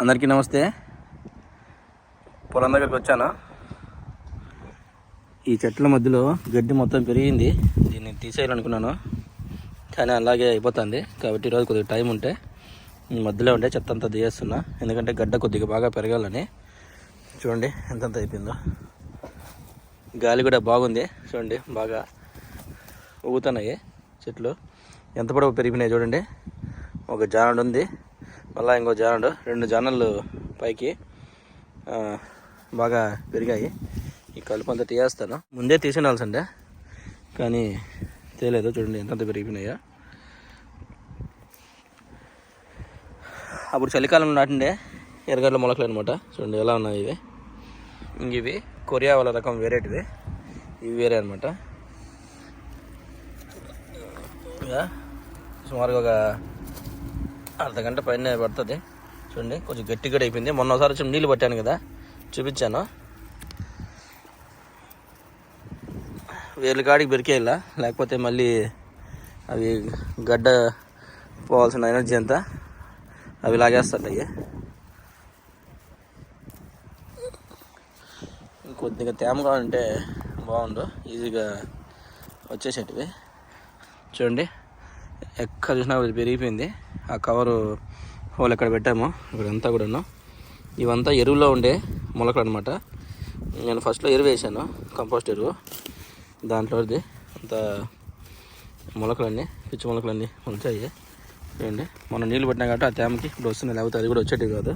అందరికీ నమస్తే. పొలం దగ్గరికి వచ్చాను? ఈ చెట్ల మధ్యలో గడ్డి మొత్తం పెరిగింది. దీన్ని తీసేయాలనుకున్నాను. కానీ అలాగే అయిపోతుంది. కాబట్టి ఈరోజు కొద్దిగా టైం ఉంటే ఈ మధ్యలో ఉంటే చెత్త అంతా తీయేస్తున్నా ఎందుకంటే గడ్డ కొద్దిగా బాగా పెరగాలని. చూడండి ఎంతంత అయిపోయిందో. గాలి కూడా బాగుంది. చూడండి బాగా ఊగుతున్నాయి చెట్లు. ఎంత పొడవు పెరిగినాయి చూడండి. ఒక జానుడు ఉంది. మళ్ళీ ఇంకో జానడు రెండు జానళ్ళు పైకి బాగా పెరిగాయి. ఈ కలుపు అంతా తీయేస్తాను ముందే తీసేయాల్సిందే కానీ తేలేదు. చూడండి ఎంతంత పెరిగిపోయినాయో. అప్పుడు చలికాలం నాటిండే ఎర్రగడ్డల మొలకలు అనమాట చూడండి ఎలా ఉన్నాయి ఇవి. ఇంక ఇవి కొరియా వాళ్ళ రకం వేరేటివి. ఇవి వేరే అనమాట ఇక సుమారుగా ఒక అర్ధ గంట పైన పడుతుంది. చూడండి కొంచెం గట్టి అయిపోయింది. మొన్న ఒకసారి వచ్చి నీళ్ళు పట్టాను కదా చూపించాను. వేర్ల కాడికి బెరికేయాల లేకపోతే మళ్ళీ అవి గడ్డ పోవాల్సిన ఎనర్జీ అంతా అవి లాగేస్తాయి కొద్దిగా తేమగా ఉంటే బాగుండు ఈజీగా వచ్చేసేటివి. చూడండి ఎక్కడ చూసినా అది పెరిగిపోయింది. ఆ కవరు హోల్ ఎక్కడ పెట్టాము ఇక్కడంతా కూడాను. ఇవంతా ఎరువులో ఉండే మొలకలు అనమాట నేను ఫస్ట్లో ఎరువు వేసాను కంపోస్ట్ ఎరువు. దాంట్లోది అంత మొలకలన్నీ పిచ్చి మొలకలన్నీ ఉంచాయి చూడండి మనం నీళ్ళు పట్టినా కాబట్టి ఆ తేమకి ఇప్పుడు వస్తున్నాయి లేకపోతే అది కూడా వచ్చేటివి కాదు.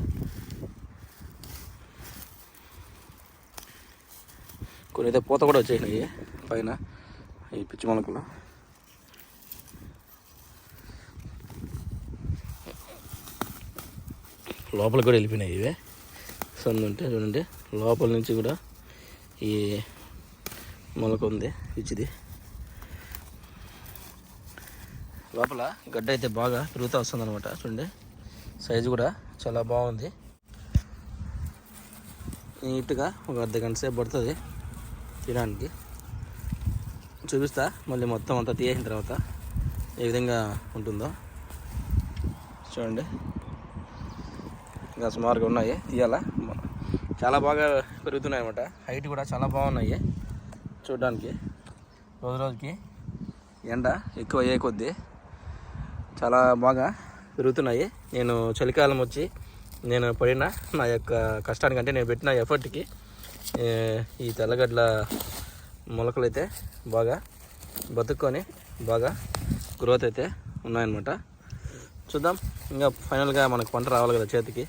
కొన్ని అయితే పూత కూడా వచ్చేసినాయి పైన ఈ పిచ్చి మొలకలు. లోపల కూడా వెళ్ళిపోయినాయి ఇవే. సందు ఉంటే చూడండి లోపల నుంచి కూడా ఈ మొలక ఉంది పిచ్చిది లోపల గడ్డ అయితే బాగా పెరుగుతూ వస్తుంది అనమాట చూడండి. సైజు కూడా చాలా బాగుంది. నీట్గా ఒక అర్ధ గంట సేపు పడుతుంది తినడానికి. చూపిస్తా మళ్ళీ మొత్తం అంతా తీసిన తర్వాత ఏ విధంగా ఉంటుందో. చూడండి. ఇంకా సుమారుగా ఉన్నాయి. ఇవాళ చాలా బాగా పెరుగుతున్నాయి అనమాట హైట్ కూడా చాలా బాగున్నాయి. చూడడానికి. రోజు రోజుకి ఎండ ఎక్కువ అయ్యే కొద్దీ చాలా బాగా పెరుగుతున్నాయి. నేను చలికాలం వచ్చి నేను పడిన నా యొక్క కష్టానికంటే నేను పెట్టిన ఎఫర్ట్కి ఈ తెల్లగడ్డల మొలకలు అయితే బాగా బతుక్కొని బాగా గ్రోత్ అయితే ఉన్నాయన్నమాట. చూద్దాం. ఇంకా ఫైనల్గా మనకు పంట రావాలి కదా చేతికి.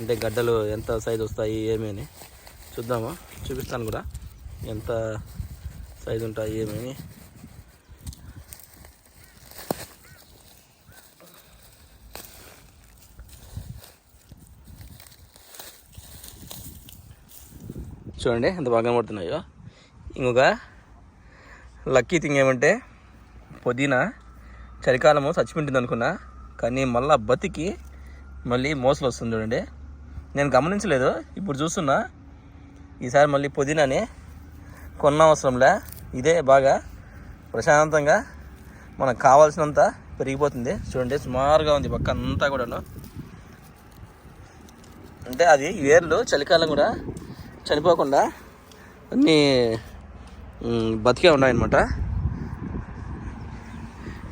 అంటే గడ్డలు ఎంత సైజు వస్తాయి ఏమి అని చూద్దాము? చూపిస్తాను కూడా. ఎంత సైజు ఉంటాయి ఏమేమి? చూడండి ఎంత బాగా కనబడుతున్నాయో. ఇంకొక లక్కీ థింగ్ ఏమంటే పుదీనా చలికాలము చచ్చిపోయింటుంది అనుకున్నా కానీ మళ్ళా బతికి మళ్ళీ మోసలు వస్తుంది చూడండి. నేను గమనించలేదు. ఇప్పుడు చూస్తున్నా. ఈసారి మళ్ళీ పుదీనాని కొన్న అవసరంలే ఇదే బాగా ప్రశాంతంగా మనకు కావాల్సినంత పెరిగిపోతుంది. చూడండి సుమారుగా ఉంది పక్క అంతా కూడాను. అంటే అది వేర్లు చలికాలం కూడా చనిపోకుండా అన్నీ బతికే ఉన్నాయన్నమాట.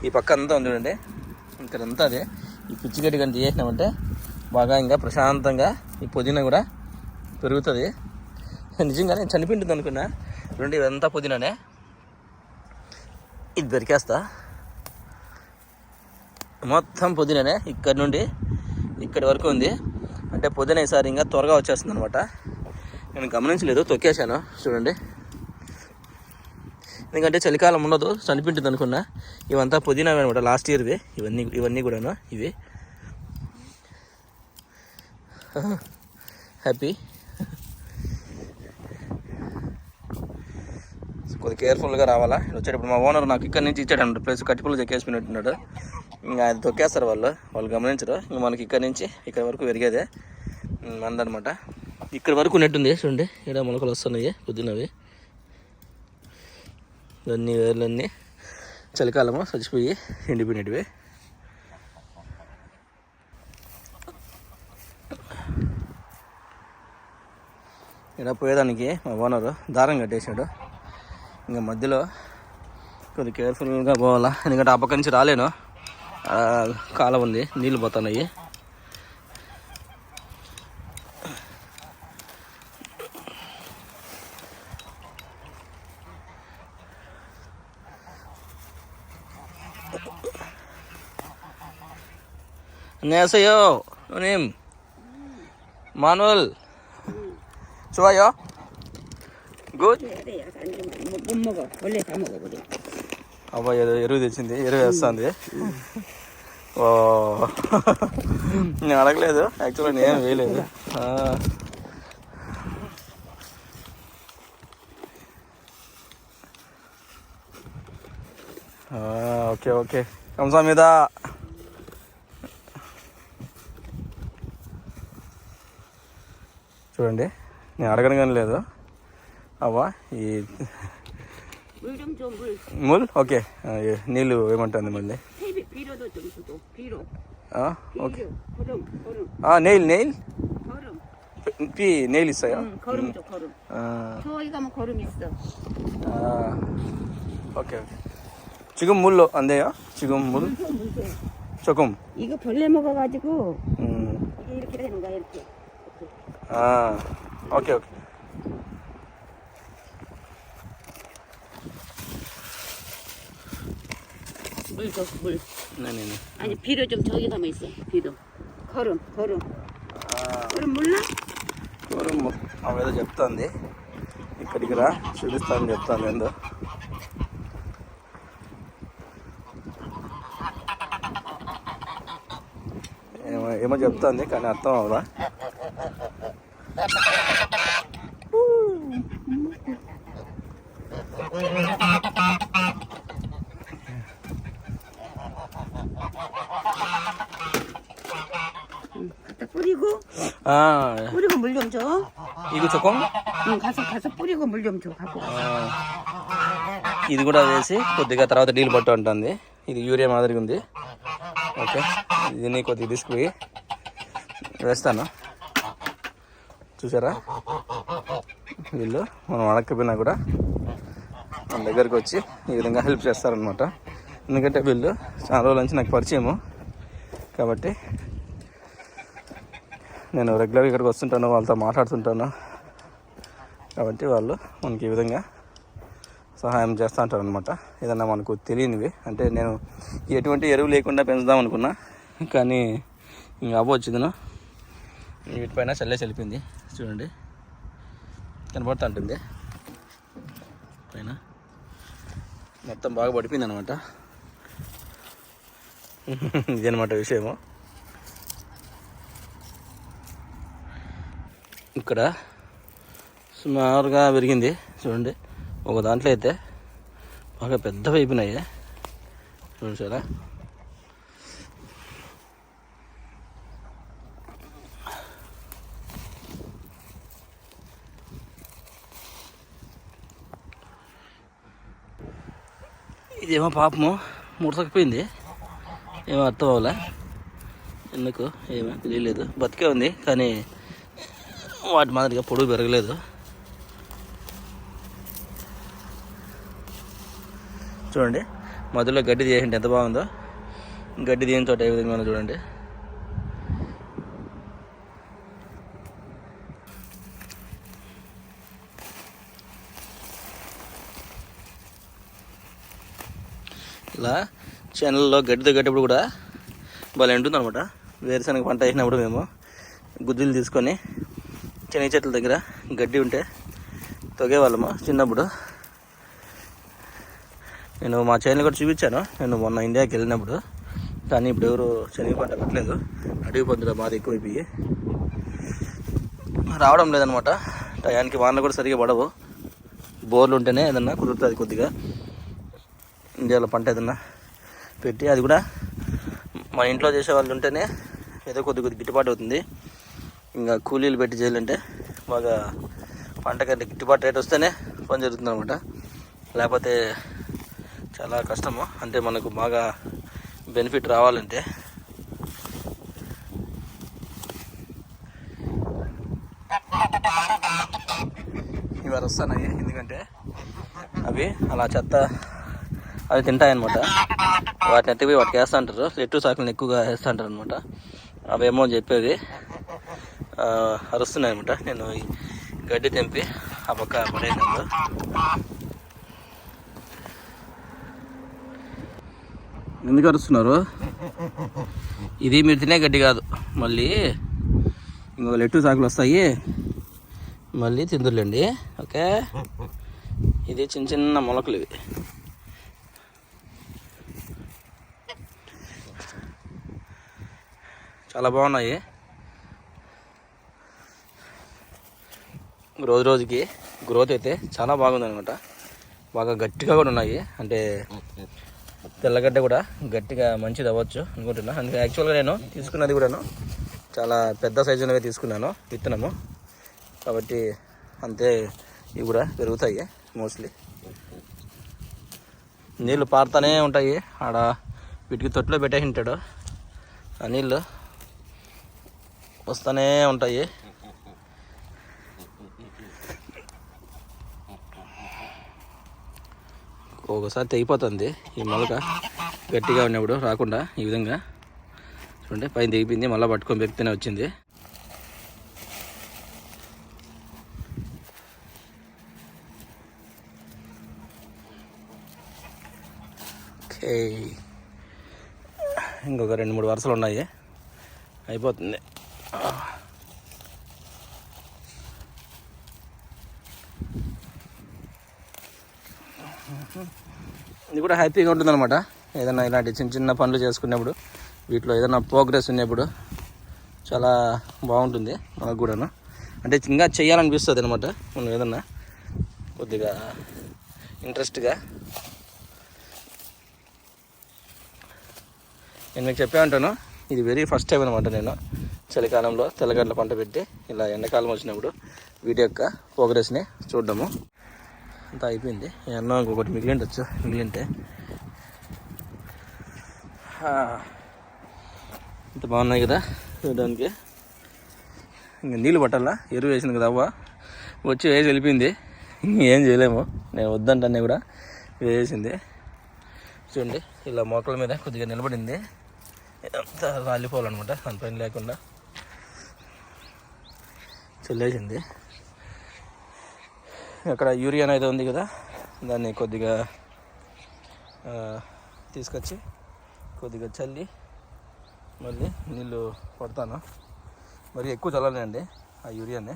ఈ పక్క అంతా ఉంది చూడండి. ఇక్కడంతా అదే. ఈ పిచ్చి గడ్డి కానీ చేసినామంటే బాగా ఇంకా ప్రశాంతంగా ఈ పుదీనా కూడా పెరుగుతుంది. నిజంగానే చనిపోయింటుంది అనుకున్నా. రెండు ఇదంతా పుదీనానే. ఇది దొరికేస్తా. మొత్తం పుదీనానే ఇక్కడ నుండి ఇక్కడి వరకు ఉంది. అంటే పుదీనా ఈసారి ఇంకా త్వరగా వచ్చేస్తుంది అనమాట నేను గమనించలేదు తొక్కేశాను. చూడండి. ఎందుకంటే చలికాలం ఉండదు చనిపోయింటుంది అనుకున్నా. ఇవంతా పుదీనా అనమాట లాస్ట్ ఇయర్వి. ఇవన్నీ ఇవన్నీ కూడాను ఇవి. హ్యాపీ కొద్దిగా కేర్ఫుల్గా రావాలా? వచ్చేటప్పుడు మా ఓనర్ నాకు ఇక్కడ నుంచి ఇచ్చాడు అన్నమాట ప్లేస్ కట్టిపుల్లు చెక్కేసిపోయినట్టున్నాడు ఇంకా అది తొక్కేస్తారు వాళ్ళు. వాళ్ళు గమనించరు. ఇంకా మనకి ఇక్కడ నుంచి ఇక్కడ వరకు పెరిగేదే. మందనమాట ఇక్కడ వరకు ఉన్నట్టుంది చూడండి. ఇక్కడ మొలకలు వస్తున్నాయి. పొద్దున్నవి ఇవన్నీ వేర్లన్నీ చలికాలము చచ్చిపోయి ఎండిపోయినటివి. ఇక్కడ పోయేదానికి మా ఓనరు దారం కట్టేశాడు ఇంకా మధ్యలో కొద్ది కేర్ఫుల్గా పోవాలా ఎందుకంటే ఆ పక్క నుంచి రాలేను ఆ, కాలం ఉంది నీళ్ళు పోతున్నాయి 안녕하세요, 누님. 마누엘. 좋아요? 굿? 그래, 약간 좀 못, 못 먹어. 원래 다 먹어, 우리. అబ్బా ఏదో ఎరువు తెచ్చింది ఎరువు వేస్తుంది ఓ నేను అడగలేదు యాక్చువల్గా నేను వేయలేదు ఆ. ఆ, ఓకే ఓకే కంసామీద చూడండి నేను అడగను కానీ లేదు అవ్వా ఈ 물 좀 줘, 물. మూల్ ఓకే ఆ, ఏ- నీళ్ళు ఏమంటుంది మళ్ళీ 테이블 비료도 좀 주고, 비료. ఆ, ఓకే 비료. 거름, 거름, ఆ, నెయిల్ నెయిల్ 거름. P nail ఇస్తాయా 응, 거름 줘, 거름. ఆ, 저기 가면 거름 있어. ఆ, ఓకే ఓకే 지금 물로 안 돼요? 지금 물 물 줘, 물 줘. 조금 이거 벌레 먹어가지고, 음, 이게 이렇게 되는 거야, 이렇게. 이렇게. 아, 오케이 오케이 물 줘, 물. 네네네 아니, 비료 좀 저기 가면 있어, 비료. 거름, 거름. 아, 거름 몰라? 그럼 뭐 ఆమె ఏదో చెప్తాంది ఇక్కడికి రా చూపిస్తానని చెప్తాను ఏందో ఏమో ఏమో చెప్తాంది కానీ అర్థం అవదా 갖다 뿌리고, 아, 뿌리고 물 좀 줘. 이거 조금 응, 가서, 가서 뿌리고 물 좀 줘, 갖고. ఆ, ఇది కూడా వేసి కొద్దిగా తర్వాత నీళ్ళు పట్టు ఉంటుంది ఇది యూరియా మాదిరిగా ఉంది ఓకే దీన్ని కొద్దిగా తీసుకుపోయి వేస్తాను చూసారా వీళ్ళు మనం అడగకపోయినా కూడా మన దగ్గరకు వచ్చి ఈ విధంగా హెల్ప్ చేస్తారనమాట ఎందుకంటే వీళ్ళు చాలా రోజుల నుంచి నాకు పరిచయము. కాబట్టి నేను రెగ్యులర్గా ఇక్కడికి వస్తుంటాను వాళ్ళతో మాట్లాడుతుంటాను. కాబట్టి వాళ్ళు మనకి ఈ విధంగా సహాయం చేస్తూ ఉంటారు అనమాట ఏదన్నా మనకు తెలియనివి. అంటే నేను ఎటువంటి ఎరువు లేకుండా పెంచుదాం అనుకున్నా కానీ ఇంకా అవ్వ వీటిపైన చల్లే చలిపింది. చూడండి. కనబడుతూ ఉంటుంది. పైన. మొత్తం బాగా పడిపోయింది అనమాట ఇదనమాట విషయము. ఇక్కడ సుమారుగా పెరిగింది చూడండి. ఒక దాంట్లో అయితే బాగా పెద్దవి అయిపోయినాయి. చూడండి ఇదేమో పాపము ముడతకపోయింది ఏమో అర్థం అవ్వలే. ఎందుకు? ఏమో తెలియలేదు. బతికే ఉంది కానీ వాటి మాదిరిగా పొడుగు పెరగలేదు. చూడండి. మధ్యలో గడ్డి తీసేయండి ఎంత బాగుందో. గడ్డి తీయని చోట ఏ విధంగా ఉందో చూడండి. ఇలా చేనుల్లో గడ్డితో కట్టేప్పుడు కూడా భలే ఉంటుంది అనమాట వేరుశనగ పంట వేసినప్పుడు మేము గుజ్జులు తీసుకొని శనగ చెట్ల దగ్గర గడ్డి ఉంటే తొగేవాళ్ళము చిన్నప్పుడు. నేను మా చేనులు కూడా చూపించాను. నేను మొన్న ఇండియాకి వెళ్ళినప్పుడు. కానీ ఇప్పుడు ఎవరు శనగ పంట పెట్టలేదు. అడవి పందుల బాధ ఎక్కువైపోయి రావడం లేదనమాట టయానికి వానలు కూడా సరిగా పడవు. బోర్లు ఉంటేనే ఏదన్నా కుదురుతుంది కొద్దిగా. ఇండియాలో పంట ఏదన్నా పెట్టి అది కూడా మన ఇంట్లో చేసే వాళ్ళు ఉంటేనే ఏదో కొద్ది కొద్ది గిట్టుబాటు అవుతుంది. ఇంకా కూలీలు పెట్టి చేయాలంటే బాగా పంటకంటే గిట్టుబాటు రేట్ వస్తేనే పని జరుగుతుంది అనమాట లేకపోతే చాలా కష్టము. అంటే మనకు బాగా బెనిఫిట్ రావాలంటే. ఇవాళ వస్తున్నాయి ఎందుకంటే అవి అలా చెత్త అవి తింటాయన్నమాట. వాటిని ఎత్తిపోయి వాటికి వేస్తూ ఉంటారు లెట్టు సాకులను ఎక్కువగా వేస్తూ ఉంటారు అనమాట అవేమో చెప్పేది. అరుస్తున్నాయి అనమాట నేను గడ్డి తెంపి ఆ పక్క పడేసాను ఎందుకు అరుస్తున్నారు? ఇది మీరు తినే గడ్డి కాదు. మళ్ళీ ఇంకొక లెట్టు సాకులు వస్తాయి. మళ్ళీ తిందుర్లేండి. ఓకే? ఇది చిన్న చిన్న మొలకలు ఇవి. చాలా బాగున్నాయి. రోజు రోజుకి గ్రోత్ అయితే చాలా బాగుంది అనమాట బాగా గట్టిగా కూడా ఉన్నాయి. అంటే తెల్లగడ్డ కూడా గట్టిగా మంచిది అవ్వచ్చు అనుకుంటున్నా. అందుకే యాక్చువల్గా నేను తీసుకున్నది కూడాను చాలా పెద్ద సైజులోనే తీసుకున్నాను విత్తనము. కాబట్టి అంతే ఇవి కూడా పెరుగుతాయి మోస్ట్లీ నీళ్ళు పారుతూనే ఉంటాయి. ఆడ వీటికి తొట్టులో పెట్టేసి ఉంటాడు. ఆ నీళ్ళు వస్తూనే ఉంటాయి. ఒకసారి తెగిపోతుంది ఈ మొలక. గట్టిగా ఉన్నప్పుడు రాకుండా ఈ విధంగా. చూడండి పైన తెగిపోయింది మళ్ళీ పట్టుకొని పెరిగితేనే వచ్చింది. ఓకే. ఇంకొక రెండు మూడు వరుసలు ఉన్నాయి. అయిపోతుంది. కూడా హ్యాపీగా ఉంటుందన్నమాట. ఏదైనా ఇలాంటి చిన్న చిన్న పనులు చేసుకున్నప్పుడు వీటిలో ఏదైనా ప్రోగ్రెస్ ఉన్నప్పుడు చాలా బాగుంటుంది మనకు కూడాను. అంటే ఇంకా చేయాలనిపిస్తుంది అనమాట మనం ఏదన్నా కొద్దిగా ఇంట్రెస్ట్గా నేను మీకు చెప్పే ఉంటాను ఇది వెరీ ఫస్ట్ టైం అనమాట నేను చలికాలంలో తెల్లగడ్డల పంట పెట్టి ఇలా ఎండాకాలం వచ్చినప్పుడు వీటి యొక్క ప్రోగ్రెస్ని చూడడము. అంతా అయిపోయింది. అన్న ఇంకొకటి మిగిలిండొచ్చు మిగిలింటే ఇంత బాగున్నాయి కదా చూడడానికి. ఇంకా నీళ్ళు పట్టాలా? ఎరువు వేసింది కదా అవ్వ. వచ్చి వేసి వెళ్ళిపోయింది. ఏం చేయలేము. నేను వద్దంటానే కూడా. వేసింది. చూడండి ఇలా మొక్కల మీద కొద్దిగా నిలబడింది. ఇదంతా రాలిపోవాలన్నమాట. దానిపైన లేకుండా. చల్లేసింది. అక్కడ యూరియా అనేది ఉంది కదా దాన్ని కొద్దిగా తీసుకొచ్చి కొద్దిగా చల్లి మళ్ళీ నీళ్ళు పడతాను. మరి ఎక్కువ చల్లాలండి ఆ యూరియాని.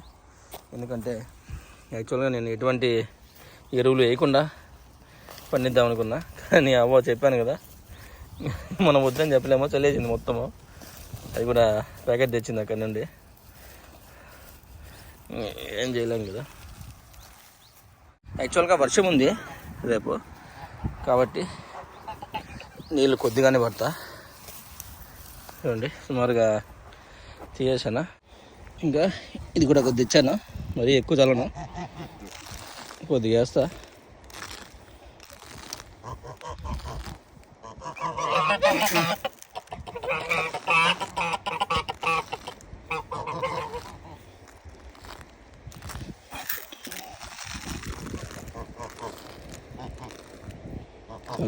ఎందుకంటే యాక్చువల్గా నేను ఎటువంటి ఎరువులు వేయకుండా పండిద్దాం అనుకున్నా. కానీ అవ్వ చెప్పాను కదా మనం వద్దని చెప్పలేమో చల్లేసింది మొత్తము. అది కూడా ప్యాకెట్ తెచ్చింది అక్కడ నుండి. ఏం చేయలేము కదా. యాక్చువల్గా వర్షం ఉంది రేపు. కాబట్టి నీళ్ళు కొద్దిగానే పడతా. చూడండి సుమారుగా తీసేసాను. ఇంకా ఇది కూడా కొద్ది ఇచ్చాను మరీ ఎక్కువ చల్లను. కొద్దిగా వేస్తా.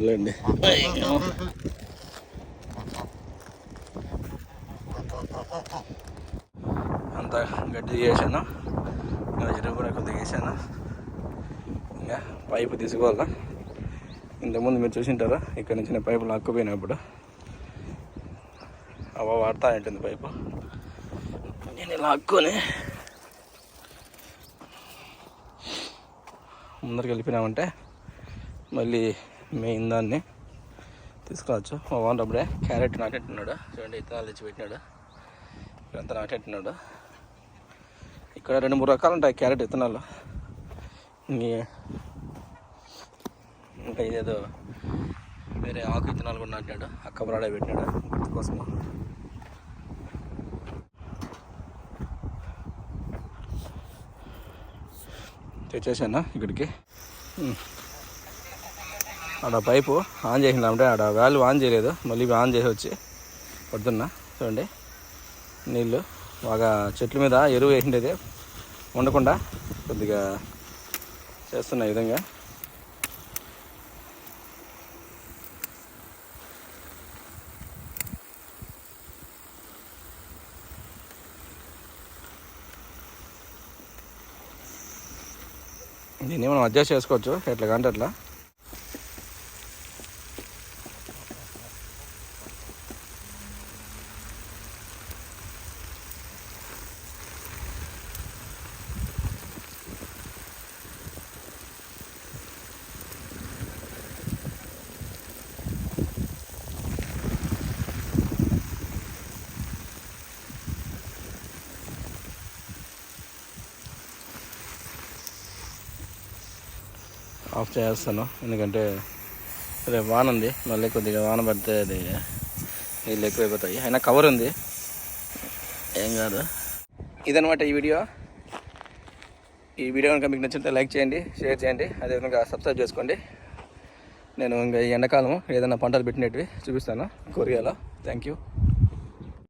చల్లండి అంతా గడ్డి చేశాను. ఇంకా ఎరువు కూడా కొద్దిగా వేసాను. ఇంకా పైపు తీసుకోవాలా? ఇంతకుముందు మీరు చూసింటారా? ఇక్కడ నుంచి నేను పైపు లాక్కుపోయినప్పుడు అవ వాడతా ఉంటుంది పైపు. నేను లాక్కొని. ముందరికి వెళ్ళిపోయినామంటే మళ్ళీ మెయిన్ దాన్ని తీసుకురావచ్చు మా ఓనర్ అప్పుడే క్యారెట్ నాటెట్టున్నాడు. చూడండి ఇతనాలు తెచ్చి పెట్టినాడు. ఇక్కడంతా నాటెట్టున్నాడు. ఇక్కడ రెండు మూడు రకాలు ఉంటాయి క్యారెట్ విత్తనాలు ఇంకా ఇదేదో వేరే ఆకు ఇతనాలు కూడా నాటినాడు. అక్క బ్రాడే పెట్టినాడు గుర్తు కోసం. తెచ్చేసాను ఇక్కడికి? ఆడ పైపు ఆన్ చేసిందంటే ఆడ వాల్వ్ ఆన్ చేయలేదు. మళ్ళీ ఆన్ చేసి వచ్చి పొద్దున్న చూడండి. నీళ్ళు బాగా చెట్ల మీద ఎరువు వేసిండేది. ఉండకుండా కొద్దిగా చేస్తున్న ఈ విధంగా. దీన్ని మనం అడ్జస్ట్ చేసుకోవచ్చు. ఎట్లా కంటే అట్లా. ఆఫ్ చేస్తాను. ఎందుకంటే రేపు వాన ఉంది. మళ్ళీ కొద్దిగా వాన పడితే అది నీళ్ళు ఎక్కువైపోతాయి. అయినా కవర్ ఉంది. ఏం కాదు. ఇదనమాట ఈ వీడియో. ఈ వీడియో కనుక మీకు నచ్చితే లైక్ చేయండి షేర్ చేయండి. అదేవిధంగా సబ్స్క్రైబ్ చేసుకోండి. నేను ఇంకా ఈ ఎండాకాలం ఏదైనా పంటలు పెట్టినట్టు చూపిస్తాను. కొరియాలో. Thank you